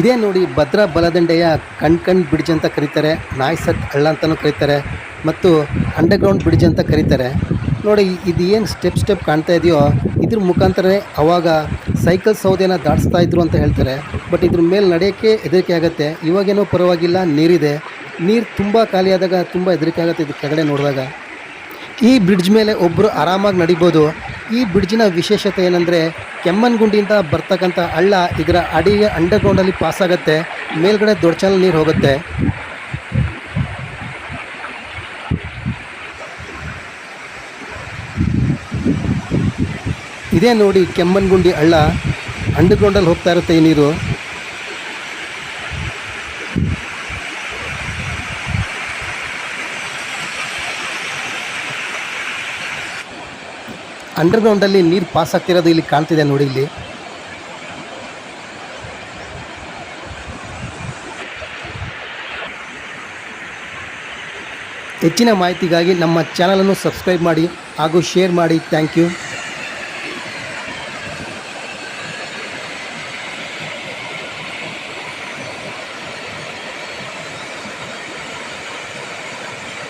ಇದೇ ನೋಡಿ ಭದ್ರಾ ಬಲದಂಡೆಯ ಕಣ್ ಕಣ್ ಬ್ರಿಡ್ಜ್ ಅಂತ ಕರೀತಾರೆ. ನಾಯ್ಸಟ್ ಹಳ್ಳ ಅಂತಲೂ ಕರೀತಾರೆ. ಮತ್ತು ಅಂಡರ್ಗ್ರೌಂಡ್ ಬ್ರಿಡ್ಜ್ ಅಂತ ಕರೀತಾರೆ. ನೋಡಿ, ಇದು ಏನು ಸ್ಟೆಪ್ ಸ್ಟೆಪ್ ಕಾಣ್ತಾ ಇದೆಯೋ, ಇದ್ರ ಮುಖಾಂತರನೇ ಅವಾಗ ಸೈಕಲ್ ಸೌದೆನ ದಾಟಿಸ್ತಾ ಇದ್ರು ಅಂತ ಹೇಳ್ತಾರೆ. ಬಟ್ ಇದ್ರ ಮೇಲೆ ನಡೆಯೋಕ್ಕೆ ಹೆದರಿಕೆ ಆಗುತ್ತೆ. ಇವಾಗೇನೋ ಪರವಾಗಿಲ್ಲ, ನೀರಿದೆ. ನೀರು ತುಂಬ ಖಾಲಿಯಾದಾಗ ತುಂಬ ಹೆದರಿಕೆ ಆಗುತ್ತೆ ಇದು ಕೆಳಗಡೆ ನೋಡಿದಾಗ. ಈ ಬ್ರಿಡ್ಜ್ ಮೇಲೆ ಒಬ್ಬರು ಆರಾಮಾಗಿ ನಡಿಬೋದು. ಈ ಬ್ರಿಡ್ಜಿನ ವಿಶೇಷತೆ ಏನಂದರೆ ಕೆಮ್ಮನ್ಗುಂಡಿಯಿಂದ ಬರ್ತಕ್ಕಂಥ ಹಳ್ಳ ಇದರ ಅಡಿಗೆ ಅಂಡರ್ಗ್ರೌಂಡಲ್ಲಿ ಪಾಸ್ ಆಗುತ್ತೆ. ಮೇಲ್ಗಡೆ ದೊಡ್ಡ ನೀರು ಹೋಗುತ್ತೆ. ಇದೇ ನೋಡಿ ಕೆಮ್ಮನ್ಗುಂಡಿ ಹಳ್ಳ ಅಂಡರ್ಗ್ರೌಂಡಲ್ಲಿ ಹೋಗ್ತಾ ಇರುತ್ತೆ ಈ ನೀರು. ಅಂಡರ್ಗ್ರೌಂಡಲ್ಲಿ ನೀರು ಪಾಸ್ ಆಗ್ತಿರೋದು ಇಲ್ಲಿ ಕಾಣ್ತಿದೆ ನೋಡಿ ಇಲ್ಲಿ. ಹೆಚ್ಚಿನ ಮಾಹಿತಿಗಾಗಿ ನಮ್ಮ ಚಾನಲನ್ನು ಸಬ್ಸ್ಕ್ರೈಬ್ ಮಾಡಿ ಹಾಗೂ ಶೇರ್ ಮಾಡಿ. Thank you